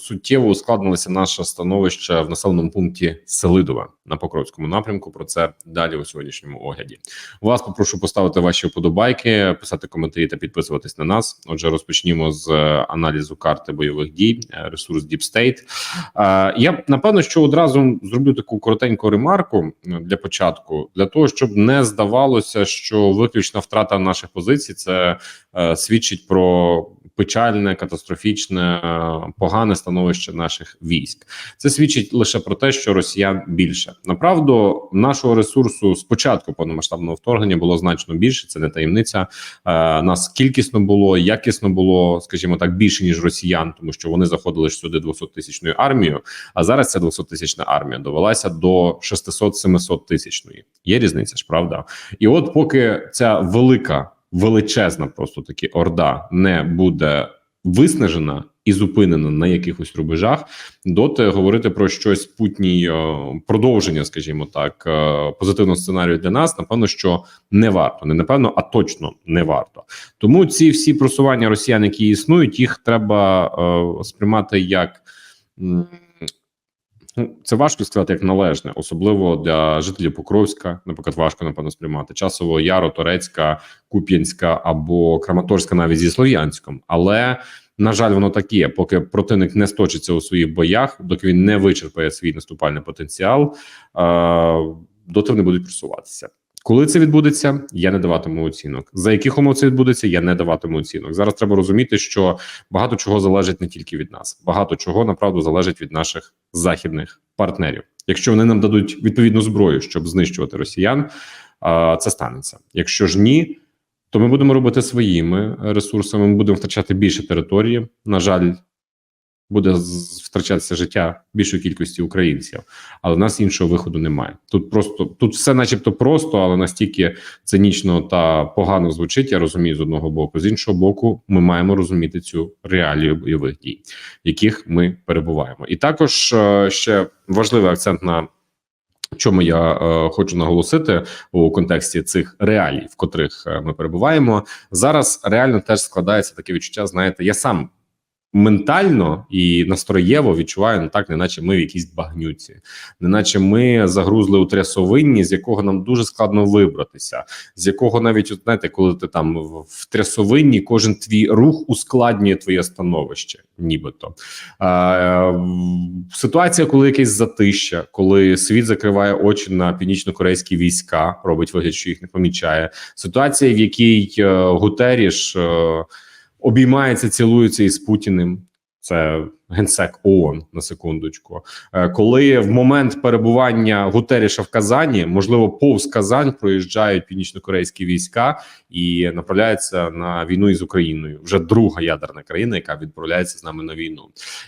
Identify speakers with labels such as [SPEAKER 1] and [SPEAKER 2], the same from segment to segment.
[SPEAKER 1] суттєво ускладнилося наше становище в населеному пункті Селидове на Покровському напрямку. Про це далі у сьогоднішньому огляді. Вас попрошу поставити ваші вподобайки, писати коментарі та підписуватись на нас. Отже, розпочнімо з е, аналізу карти бойових дій, е, ресурс Deep State. Е, Я напевно, що одразу зроблю таку коротеньку ремарку для початку, для того, щоб не здавалося, що виключна втрата наших позицій це свідчить про печальне, катастрофічне, погане становище наших військ. Це свідчить лише про те, що росіян більше. Направду, нашого ресурсу з початку повномасштабного вторгнення було значно більше. Це не таємниця. Е, Нас кількісно було, якісно було, скажімо так, більше ніж росіян, тому що вони заходили сюди 200 тисячною армією. А зараз ця 200 тисячна армія довелася до 600-700 тисячної. Є різниця ж, правда? І от поки ця велика, величезна, просто таки орда не буде виснажена і зупинена на якихось рубежах, доти говорити про щось путній е, продовження, скажімо так, е, позитивного сценарію для нас, напевно, що не варто. Не напевно, а точно не варто. Тому ці всі просування росіян, які існують, їх треба е, сприймати як. Ну, це важко сказати як належне, особливо для жителів Покровська, наприклад, важко напевно сприймати часово Яро, Торецька, Куп'янська або Краматорська, навіть зі Слов'янськом. Але на жаль, воно так є. Поки противник не сточиться у своїх боях, доки він не вичерпає свій наступальний потенціал, е, доти вони будуть просуватися. Коли це відбудеться, я не даватиму оцінок. За яких умов це відбудеться, я не даватиму оцінок. Зараз треба розуміти, що багато чого залежить не тільки від нас, багато чого направду залежить від наших західних партнерів. Якщо вони нам дадуть відповідну зброю, щоб знищувати росіян, це станеться. Якщо ж ні, то ми будемо робити своїми ресурсами. Ми будемо втрачати більше території. На жаль, буде втрачатися життя більшої кількості українців, але в нас іншого виходу немає. Тут просто тут все, начебто, просто, але настільки цинічно та погано звучить. Я розумію з одного боку. З іншого боку, ми маємо розуміти цю реалію бойових дій, в яких ми перебуваємо. І також е, ще важливий акцент на чому я е, хочу наголосити у контексті цих реалій, в котрих е, ми перебуваємо зараз. Реально теж складається таке відчуття. Знаєте, я сам ментально і настроєво відчуваю, ну так, неначе ми в якійсь багнюці, неначе ми загрузли у трясовинні, з якого нам дуже складно вибратися, з якого навіть от, знаєте, коли ти там в трясовинні, кожен твій рух ускладнює твоє становище, нібито. Е, ситуація, коли якесь затища, коли світ закриває очі на північно-корейські війська, робить вигляд, що їх не помічає. Ситуація, в якій е, Гутеріш е, обіймається, цілується із Путіним. Це генсек ООН на секундочку. Е, Коли в момент перебування Гутеріша в Казані, можливо, повз Казань проїжджають північно-корейські війська і направляються на війну із Україною. Вже друга ядерна країна, яка відправляється з нами на війну.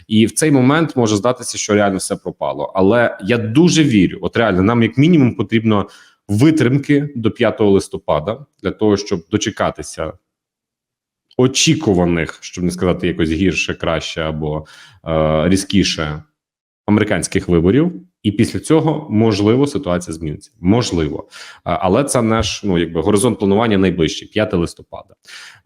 [SPEAKER 1] І в цей момент може здатися, що реально все пропало. Але я дуже вірю, от реально, нам як мінімум потрібно витримки до 5 листопада для того, щоб дочекатися очікуваних, щоб не сказати якось гірше, краще або е, різкіше американських виборів. І після цього можливо ситуація зміниться. Можливо, Е, але це наш ну якби горизонт планування найближчий 5 листопада.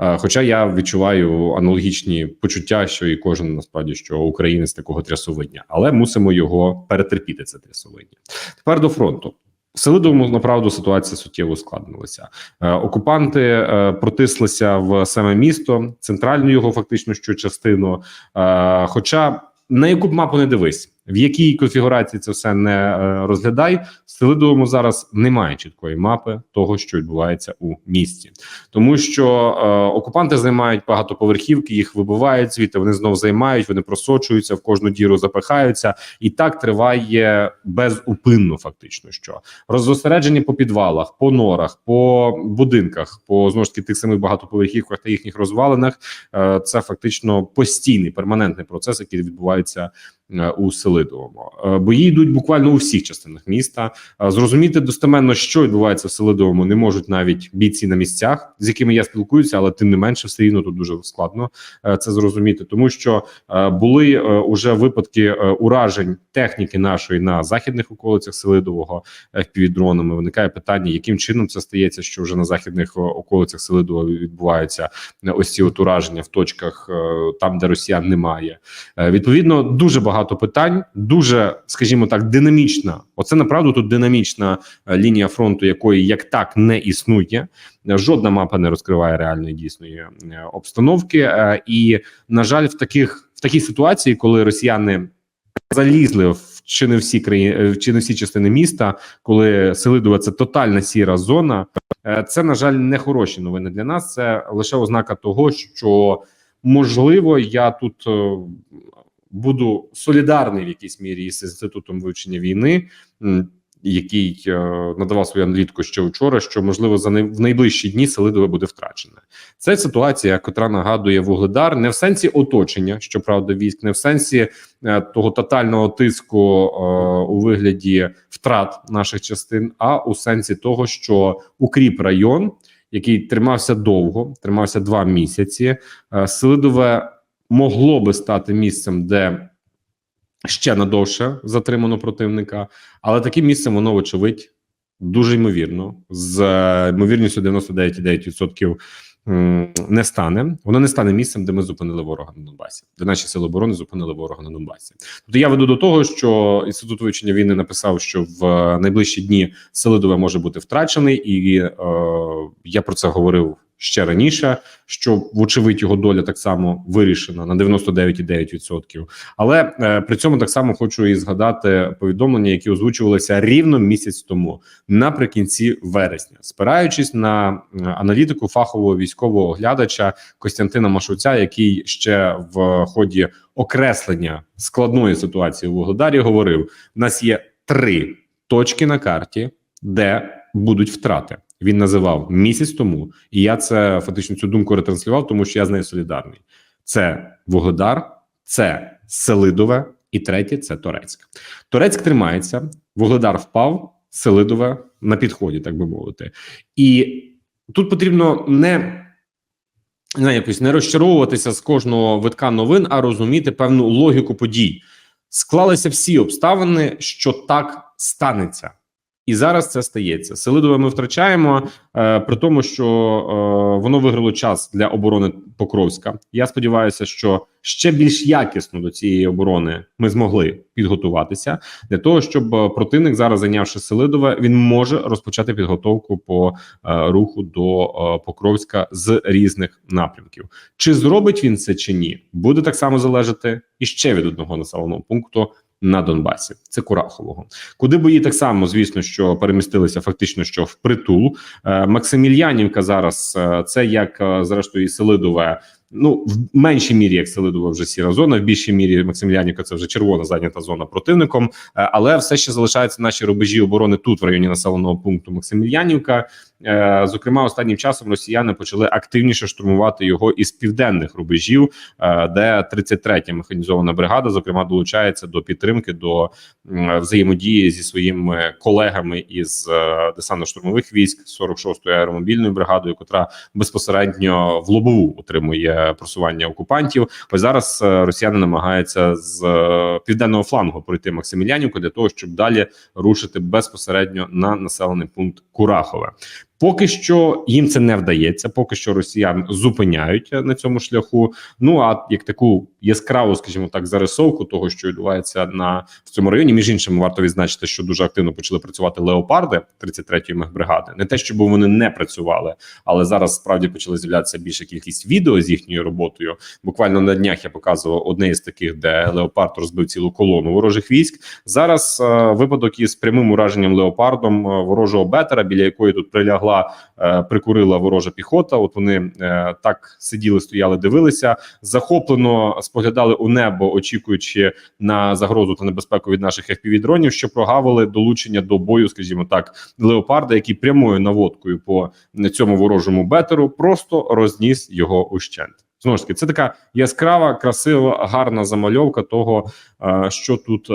[SPEAKER 1] Е, Хоча я відчуваю аналогічні почуття, що і кожен насправді що українець такого трясовидня, але мусимо його перетерпіти. Це трясовидня. Тепер до фронту. Селидовому направду ситуація суттєво ускладнилася. Е, окупанти е, протислися в саме місто, центральну його фактично що частину. Е, хоча на яку б мапу не дивись, в якій конфігурації це все не е, розглядай, Селидовому зараз немає чіткої мапи того, що відбувається у місті, тому що е, окупанти займають багатоповерхівки, їх вибивають звідти. Вони знов займають, вони просочуються в кожну діру, запихаються, і так триває безупинно. Фактично, що роззосереджені по підвалах, по норах, по будинках, по знову ж таки тих самих багатоповерхівках та їхніх розвалинах. Е, Це фактично постійний перманентний процес, який відбувається у Селидовому. Е, Бої йдуть буквально у всіх частинах міста. Е, Зрозуміти достеменно, що відбувається в Селидовому, не можуть навіть бійці на місцях, з якими я спілкуюся, але тим не менше, все рівно тут дуже складно е, це зрозуміти, тому що е, були е, уже випадки е, уражень техніки нашої на західних околицях Селидового FPV-дронами. Виникає питання, яким чином це стається, що вже на західних е, околицях Селидова відбуваються е, ось ці от ураження в точках е, там, де росіян немає. Е, Відповідно, дуже багато питань, дуже, скажімо так, динамічна. Оце направду тут динамічна е, лінія фронту, якої як так не існує. Жодна мапа не розкриває реальної дійсної е, обстановки. Е, І на жаль, в таких в такій ситуації, коли росіяни залізли в чи не всі країни, чи не всі частини міста, коли Селидова це тотальна сіра зона. Це на жаль не хороші новини для нас. Це лише ознака того, що можливо я тут буду солідарний в якійсь мірі з інститутом вивчення війни. Який е, надавав свою аналітику ще вчора, що можливо за най- в найближчі дні Селидове буде втрачене. Це ситуація, котра нагадує вугледар, не в сенсі оточення, щоправда, військ, не в сенсі е, того тотального тиску е, у вигляді втрат наших частин, а у сенсі того, що укріп район, який тримався довго, тримався два місяці, е, Селидове могло би стати місцем, де ще надовше затримано противника, але таким місцем воно, вочевидь, дуже ймовірно, з е, ймовірністю 99,9% м, не стане. Воно не стане місцем, де ми зупинили ворога на Донбасі, де наші сили оборони зупинили ворога на Донбасі. Тобто я веду до того, що інститут вивчення війни написав, що в е, найближчі дні Селидове може бути втрачений, і е, я про це говорив ще раніше. Що вочевидь його доля так само вирішена на 99,9%. Але е, при цьому так само хочу і згадати повідомлення, які озвучувалися рівно місяць тому, наприкінці вересня, спираючись на е, аналітику фахового військового оглядача Костянтина Машуця, який ще в ході окреслення складної ситуації у Вугледарі говорив: у нас є три точки на карті, де будуть втрати. Він називав місяць тому, і я це фактично цю думку ретранслював, тому що я з нею солідарний. Це Вугледар, це Селидове, і третє це Торецьк. Торецьк тримається, Вугледар впав, Селидове на підході, так би мовити. І тут потрібно не, не якось не розчаровуватися з кожного витка новин, а розуміти певну логіку подій. Склалися всі обставини, що так станеться. І зараз це стається. Селидове ми втрачаємо, е, при тому, що е, воно виграло час для оборони Покровська. Я сподіваюся, що ще більш якісно до цієї оборони ми змогли підготуватися для того, щоб е, противник зараз зайнявши Селидове, він може розпочати підготовку по е, руху до е, Покровська з різних напрямків. Чи зробить він це чи ні, буде так само залежати і ще від одного населеного пункту на Донбасі. Це Курахового. Куди бої так само, звісно, що перемістилися фактично що в притул. Е, Максимільянівка зараз е, це як е, зрештою Селидове. Ну, в меншій мірі, як Селидова, вже сіра зона, в більшій мірі Максимілянівка це вже червона зайнята зона противником, але все ще залишаються наші рубежі оборони тут, в районі населеного пункту Максимільянівка. Е, Зокрема, останнім часом росіяни почали активніше штурмувати його із південних рубежів, е, де 33-я механізована бригада, зокрема, долучається до підтримки до взаємодії зі своїми колегами із е, десантно-штурмових військ 46-ї аеромобільною бригадою, котра безпосередньо в лобову отримує просування окупантів. Ось зараз росіяни намагаються з південного флангу пройти Максимілянівку для того, щоб далі рушити безпосередньо на населений пункт Курахове. Поки що їм це не вдається, поки що росіян зупиняють на цьому шляху. Ну а як таку яскраву, скажімо так, зарисовку того, що відбувається на в цьому районі. Між іншим, варто відзначити, що дуже активно почали працювати леопарди 33-ї мехбригади. Не те, щоб вони не працювали, але зараз справді почали з'являтися більша кількість відео з їхньою роботою. Буквально на днях я показував одне із таких, де леопард розбив цілу колону ворожих військ. Зараз е, випадок із прямим ураженням леопардом е, ворожого бетера, біля якої тут прилягла е, прикурила ворожа піхота. От вони е, так сиділи, стояли, дивилися, захоплено споглядали у небо, очікуючи на загрозу та небезпеку від наших fpv дронів, що прогавили долучення до бою, скажімо так, леопарда, який прямою наводкою по цьому ворожому бетеру просто розніс його ущент. Знову ж таки, це така яскрава, красива, гарна замальовка того, е, що тут е,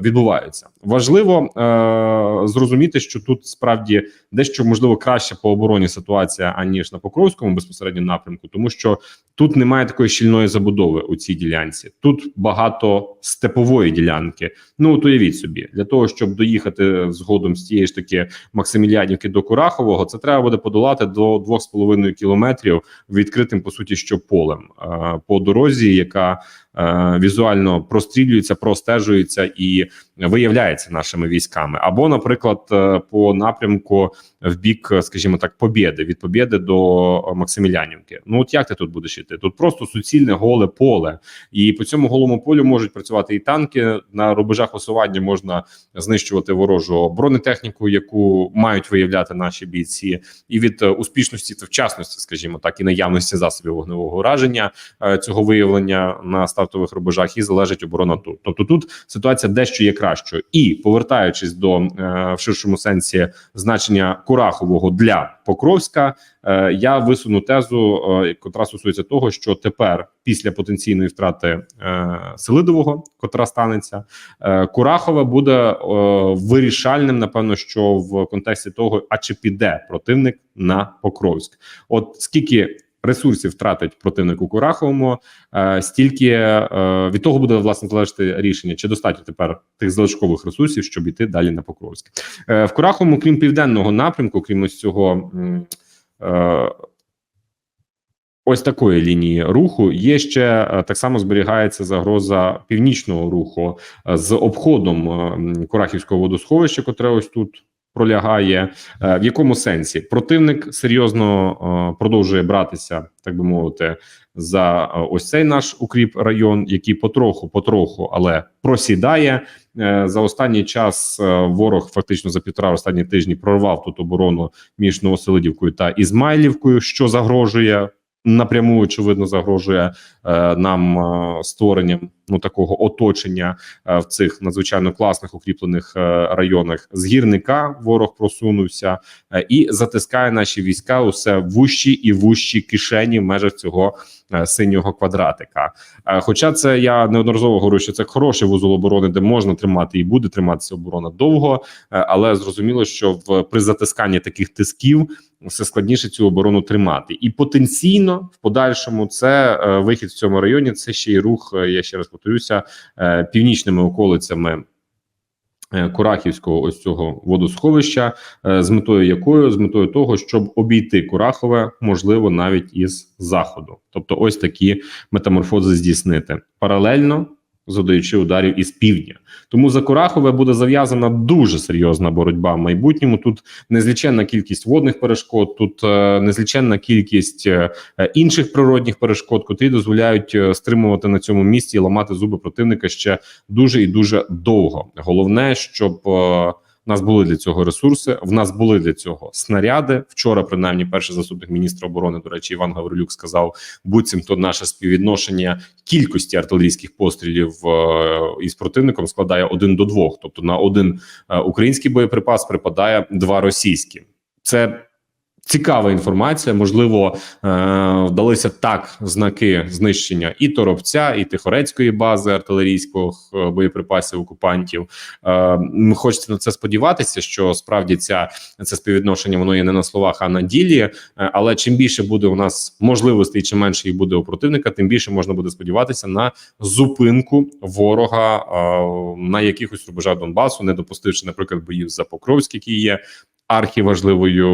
[SPEAKER 1] відбувається. Важливо е, зрозуміти, що тут справді дещо можливо краще по обороні ситуація аніж на Покровському безпосередньо напрямку, тому що тут немає такої щільної забудови у цій ділянці. Тут багато степової ділянки. Ну от уявіть собі, для того, щоб доїхати згодом з тієї ж таки Максимілянівки до Курахового, це треба буде подолати до 2,5 кілометрів відкритим по суті що полем е, по дорозі, яка візуально прострілюється, простежується і виявляється нашими військами, або, наприклад, е, по напрямку в бік, е, скажімо так, Побєди від Побєди до Максимілянівки. Ну от як ти тут будеш іти? Тут просто суцільне голе поле, і по цьому голому полю можуть працювати і танки на рубежах висування. Можна знищувати ворожу бронетехніку, яку мають виявляти наші бійці, і від е, успішності та вчасності, скажімо так, і наявності засобів вогневого ураження е, цього виявлення на стартових рубежах і залежить оборона тут. Тобто тут ситуація дещо є кращою. І повертаючись до е, в ширшому сенсі значення Курахового для Покровська, е, я висуну тезу, е, котра стосується того, що тепер, після потенційної втрати е, Селидового, котра станеться, е, Курахове буде е, вирішальним, напевно, що в контексті того, а чи піде противник на Покровськ, от скільки. Ресурсів втратить противник у Кураховому, е, стільки е, від того буде власне залежати рішення, чи достатньо тепер тих залишкових ресурсів, щоб йти далі на Покровськ. Е, в Кураховому, крім південного напрямку, крім ось цього е, ось такої лінії руху, є ще так само зберігається загроза північного руху з обходом Курахівського водосховища, котре ось тут. Пролягає Е, в якому сенсі противник серйозно е, продовжує братися, так би мовити, за е, ось цей наш укріп район, який потроху, потроху, але просідає за останній час. Ворог фактично за півтора останні тижні прорвав тут оборону між Новоселидівкою та Ізмайлівкою, що загрожує напряму, очевидно, загрожує нам створенням ну такого оточення е, в цих надзвичайно класних укріплених е, районах. З гірника ворог просунувся е, і затискає наші війська усе вущі і вущі кишені в межах цього синього квадратика. Хоча це я неодноразово говорю, що це хороший вузол оборони, де можна тримати і буде триматися оборона довго, але зрозуміло, що в при затисканні таких тисків все складніше цю оборону тримати, і потенційно в подальшому це вихід в цьому районі. Це ще й рух. Я ще раз повторюся е, північними околицями. е, Курахівського ось цього водосховища, е, з метою якою з метою того, щоб обійти Курахове, можливо, навіть із заходу, тобто ось такі метаморфози здійснити паралельно, задаючи ударів із півдня. Тому за Курахове буде зав'язана дуже серйозна боротьба в майбутньому. Тут незліченна кількість водних перешкод, тут е, незліченна кількість е, інших природних перешкод, котрі дозволяють е, стримувати на цьому місці і ламати зуби противника ще дуже і дуже довго. Головне, щоб в нас були для цього ресурси. В нас були для цього снаряди. Вчора, принаймні, перший заступник міністра оборони, до речі, Іван Гаврилюк сказав, буцімто наше співвідношення кількості артилерійських пострілів е, із противником складає один до двох. Тобто на один е, український боєприпас припадає два російські. Це цікава інформація. Можливо, е, вдалися так знаки знищення і торопця, і тихорецької бази артилерійських е, боєприпасів окупантів. Е, хочеться на це сподіватися, що справді ця це співвідношення воно є не на словах, а на ділі. Але чим більше буде у нас можливостей, чим менше їх буде у противника, тим більше можна буде сподіватися на зупинку ворога на якихось рубежах Донбасу, не допустивши, наприклад, боїв за Покровськ, які є архіважливою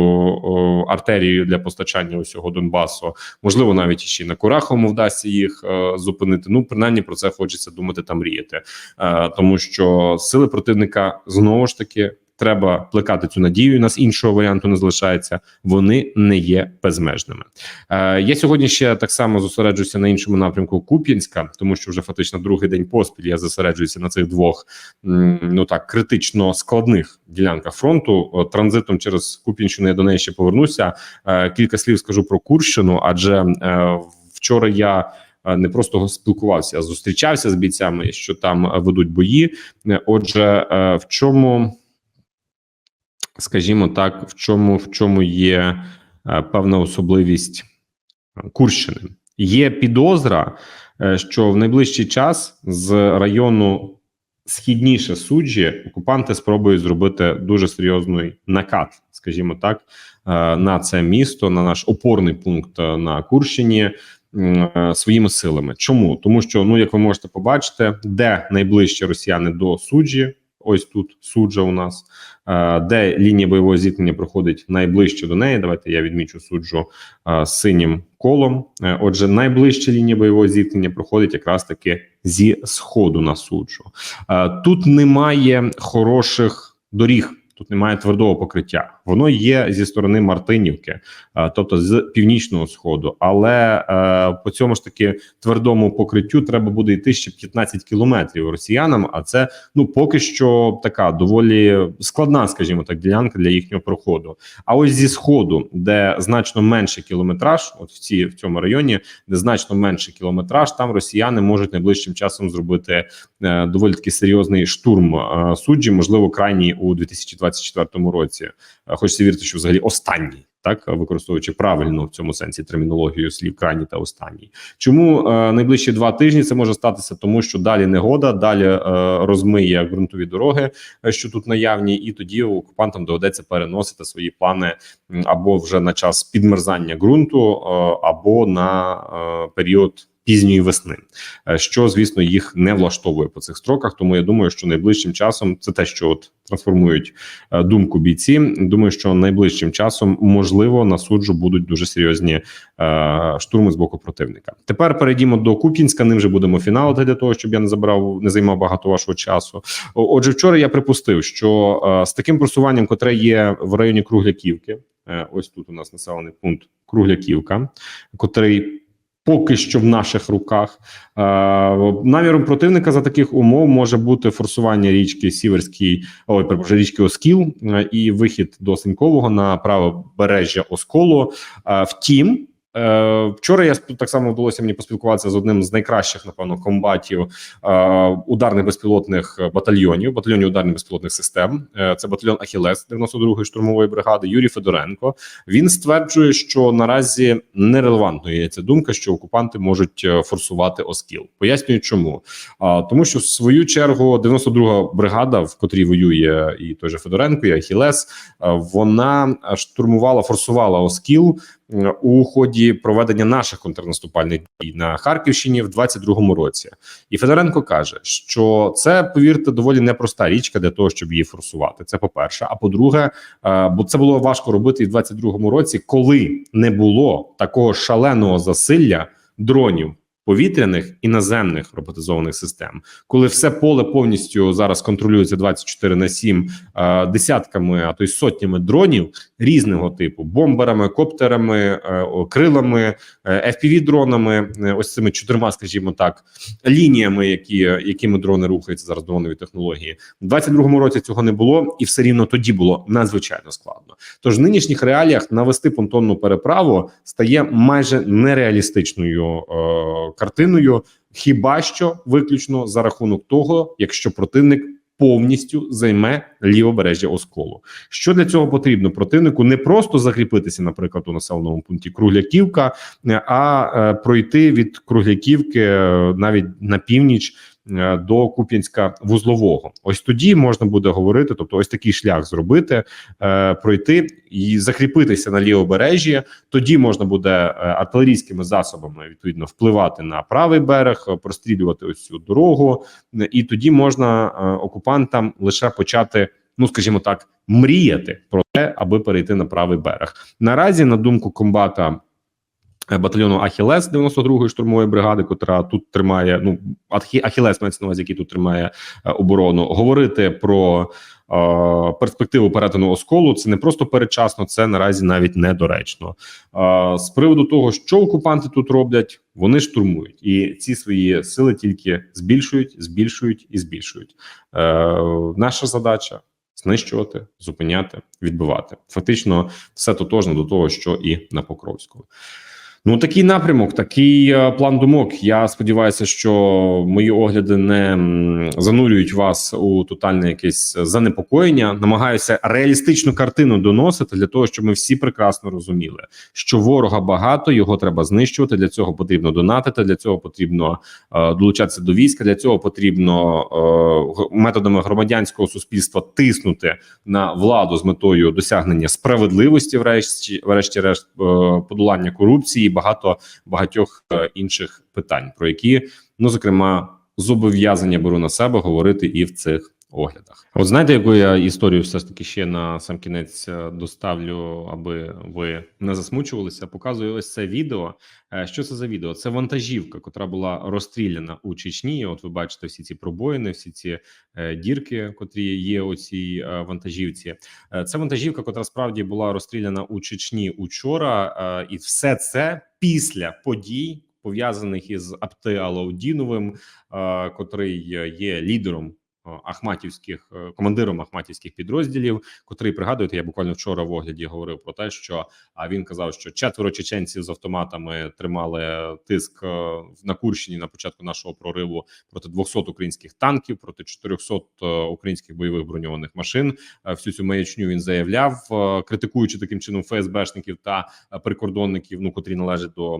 [SPEAKER 1] артерією для постачання усього Донбасу. Можливо, навіть ще на Курахому вдасться їх е, зупинити. Ну, принаймні про це хочеться думати та мріяти, е, тому що сили противника знову ж таки. Треба плекати цю надію. У нас іншого варіанту не залишається. Вони не є безмежними. Е, я сьогодні ще так само зосереджуюся на іншому напрямку Куп'янська, тому що вже фактично другий день поспіль я зосереджуюся на цих двох ну так критично складних ділянках фронту. Транзитом через Куп'янщину я до неї ще повернуся. Е, Кілька слів скажу про Курщину, адже е, вчора я. е, Не просто спілкувався, а зустрічався з бійцями, що там е, ведуть бої. Е, Отже, е, в чому, скажімо так, в чому в чому є е, певна особливість Курщини. Є підозра, е, що в найближчий час з району східніше суджі окупанти спробують зробити дуже серйозний накат, скажімо так, е, на це місто, на наш опорний пункт на Курщині. Своїми силами, чому тому, що ну як ви можете побачити, де найближче росіяни до суджі, ось тут суджа у нас, е, де лінія бойового зіткнення проходить найближче до неї. Давайте я відмічу суджу е, синім колом. Е, Отже, найближча лінія бойового зіткнення проходить якраз таки зі сходу на суджу. Тут немає хороших доріг. Тут немає твердого покриття. Воно є зі сторони Мартинівки, е, тобто з північного сходу. Але е, по цьому ж таки твердому покриттю треба буде йти ще 15 кілометрів росіянам. А це ну поки що така доволі складна, скажімо так, ділянка для їхнього проходу. А ось зі сходу, де значно менший кілометраж, от в ці в цьому районі, де значно менший кілометраж, там росіяни можуть найближчим часом зробити е, доволі таки серйозний штурм суджі, можливо, крайній у 2024 році. Е, Хочеться вірити, що взагалі останній. Так, використовуючи правильно в цьому сенсі термінологію слів крайній та останній. Чому е, найближчі два тижні це може статися? Тому що далі негода, далі е, розмиє ґрунтові дороги, е, що тут наявні, і тоді окупантам доведеться переносити свої плани або вже на час підмерзання ґрунту, е, або на е, період пізньої весни, е, що звісно їх не влаштовує по цих строках. Тому я думаю, що найближчим часом це те, що от трансформують е, думку бійці. Думаю, що найближчим часом можливо на суджу будуть дуже серйозні е, штурми з боку противника. Тепер перейдімо до Куп'янська. Ним вже будемо фіналити для того, щоб я не забрав, не займав багато вашого часу. Отже, вчора я припустив, що з таким просуванням, котре є в районі Кругляківки, ось тут у нас населений пункт Кругляківка, котрий поки що в наших руках. Е, наміром противника за таких умов може бути форсування річки Сіверський, ой, перепрошую, річки Оскіл е, і вихід до Синькового на правобережжя Осколу. Е, втім. Е, вчора я так само вдалося мені поспілкуватися з одним з найкращих, напевно, комбатів е, ударних безпілотних батальйонів, батальйонів ударних безпілотних систем. Е, це батальйон Ахілес 92-ї штурмової бригади Юрій Федоренко. Він стверджує, що наразі нерелевантною є ця думка, що окупанти можуть е, форсувати Оскіл. Пояснюю, чому а тому, що в свою чергу 92-га бригада, в котрій воює і той же Федоренко, і Ахілес, е, вона штурмувала, форсувала Оскіл е, у ході проведення наших контрнаступальних дій на Харківщині в 22-му році. І Федоренко каже, що це повірте доволі непроста річка для того, щоб її форсувати. Це по перше. А по-друге, е, бо це було важко робити і в 22-му році, коли не було такого шаленого засилля дронів. Повітряних і наземних роботизованих систем, коли все поле повністю зараз контролюється 24 на 7 е, десятками, а то й сотнями дронів різного типу: бомберами, коптерами, е, крилами, е, fpv дронами, ось цими чотирма, скажімо так, лініями, які якими дрони рухаються зараз дронові технології. У 22-му році цього не було, і все рівно тоді було надзвичайно складно. Тож в нинішніх реаліях навести понтонну переправу стає майже нереалістичною е, картиною, хіба що виключно за рахунок того, якщо противник. Повністю займе лівобережжя Осколу. Що для цього потрібно? Противнику не просто закріпитися, наприклад, у населеному пункті Кругляківка, а е, пройти від Кругляківки е, навіть на північ до Куп'янська вузлового. Ось тоді можна буде говорити, тобто ось такий шлях зробити, е, пройти і закріпитися на лівобережжі. Тоді можна буде е, артилерійськими засобами відповідно впливати на правий берег, е, прострілювати ось цю дорогу, е, і тоді можна е, окупантам лише почати. Ну, скажімо так, мріяти про те, аби перейти на правий берег. Наразі, на думку комбата е, батальйону Ахілес 92-ї штурмової бригади, котра тут тримає. Ну Ахі- Ахілес мається на увазі, який тут тримає е, оборону. Говорити про е, перспективу перетину осколу це не просто передчасно, це наразі навіть недоречно. Е, з приводу того, що окупанти тут роблять, вони штурмують і ці свої сили тільки збільшують, збільшують і збільшують. Е, наша задача. Знищувати, зупиняти, відбивати. Фактично, все тотожно до того, що і на Покровську. Ну, такий напрямок, такий е, план думок. Я сподіваюся, що мої огляди не занурюють вас у тотальне якесь занепокоєння. Намагаюся реалістичну картину доносити для того, щоб ми всі прекрасно розуміли, що ворога багато, його треба знищувати. Для цього потрібно донатити. Для цього потрібно е, долучатися до війська. Для цього потрібно е, методами громадянського суспільства тиснути на владу з метою досягнення справедливості, врешті, врешті-решт, е, подолання корупції, багато багатьох е, інших питань, про які ну зокрема зобов'язання беру на себе говорити і в цих оглядах. От знаєте, яку я історію все ж таки ще на сам кінець е, доставлю, аби ви не засмучувалися. Показую ось це відео. Е, Що це за відео? Це вантажівка, котра була розстріляна у Чечні. От ви бачите всі ці пробоїни, всі ці е, дірки, котрі є у цій вантажівці. Це вантажівка, котра справді була розстріляна у Чечні учора, і все це після подій пов'язаних із Апти Алаудіновим, котрий є лідером. Ахматівських е, командиром Ахматівських підрозділів, котрий пригадуєте, я буквально вчора в огляді говорив про те, що а він казав, що четверо чеченців з автоматами тримали тиск е, на Курщині на початку нашого прориву проти 200 українських танків, проти 400 е, українських бойових броньованих машин. Всю цю маячню він заявляв, критикуючи таким чином ФСБшників та прикордонників, ну котрі належать до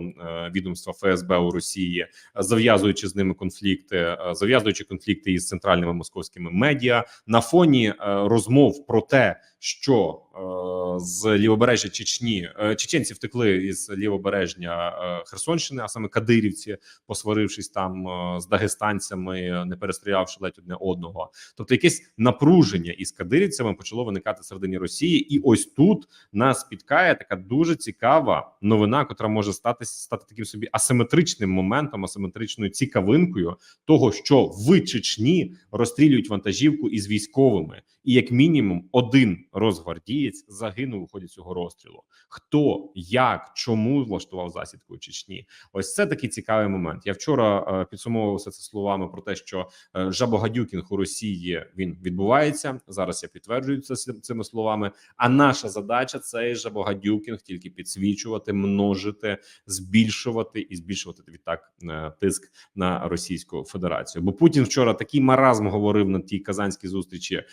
[SPEAKER 1] відомства ФСБ у Росії, зав'язуючи з ними конфлікти, зав'язуючи конфлікти із центральними московськими медіа на фоні е, розмов про те, що е, з лівобережжя Чечні е, чеченці втекли із лівобережня е, Херсонщини, а саме Кадирівці, посварившись там з дагестанцями, не перестрілявши ледь одне одного. Тобто, якесь напруження із кадирівцями почало виникати всередині Росії, і ось тут нас спіткає така дуже цікава новина, котра може стати стати таким собі асиметричним моментом, асиметричною цікавинкою того, що в Чечні розстрілюють вантажівку із військовими, і як мінімум один розгвардієць загинув у ході цього розстрілу. Хто, як, чому влаштував засідку у Чечні? Ось це такий цікавий момент. Я вчора е, підсумовував це словами про те, що е, жабогадюкінг у Росії він відбувається. Зараз я підтверджую це цими словами. А наша задача цей жабогадюкінг тільки підсвічувати, множити, збільшувати і збільшувати відтак е, тиск на Російську Федерацію. Бо Путін вчора такий маразм говорив на тій казанській зустрічі,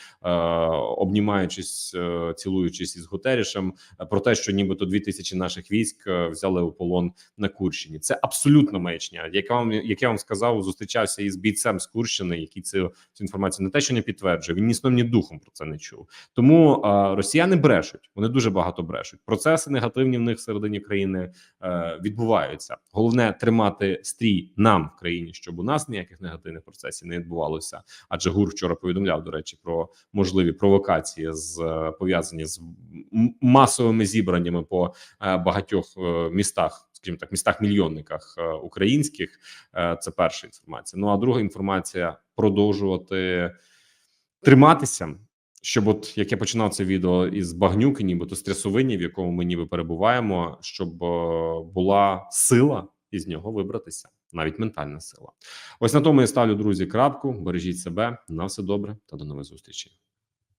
[SPEAKER 1] обнімаючись, е, цілуючись із Гутерішем, е, про те, що нібито дві тисячі наших військ е, взяли у полон на Курщині. Це абсолютно маячня. Як вам як я вам сказав, зустрічався із бійцем з Курщини, який цю, цю інформацію не те, що не підтверджує, він ні сном, ні духом про це не чув. Тому е, росіяни брешуть, вони дуже багато брешуть. Процеси негативні в них всередині країни е, відбуваються. Головне тримати стрій нам в країні, щоб у нас ніяких негативних процесів не відбувалося. Адже ГУР вчора повідомляв до речі про можливі провокації з пов'язані з масовими зібраннями по е, багатьох е, містах, скажімо так, містах мільйонниках е, українських. Це перша інформація. Ну а друга інформація продовжувати триматися. Щоб, от як я починав це відео із багнюки, нібито з трясовині, в якому ми ніби перебуваємо, щоб була сила із нього вибратися, навіть ментальна сила. Ось на тому я ставлю друзі крапку. Бережіть себе на все добре та до нових зустрічей.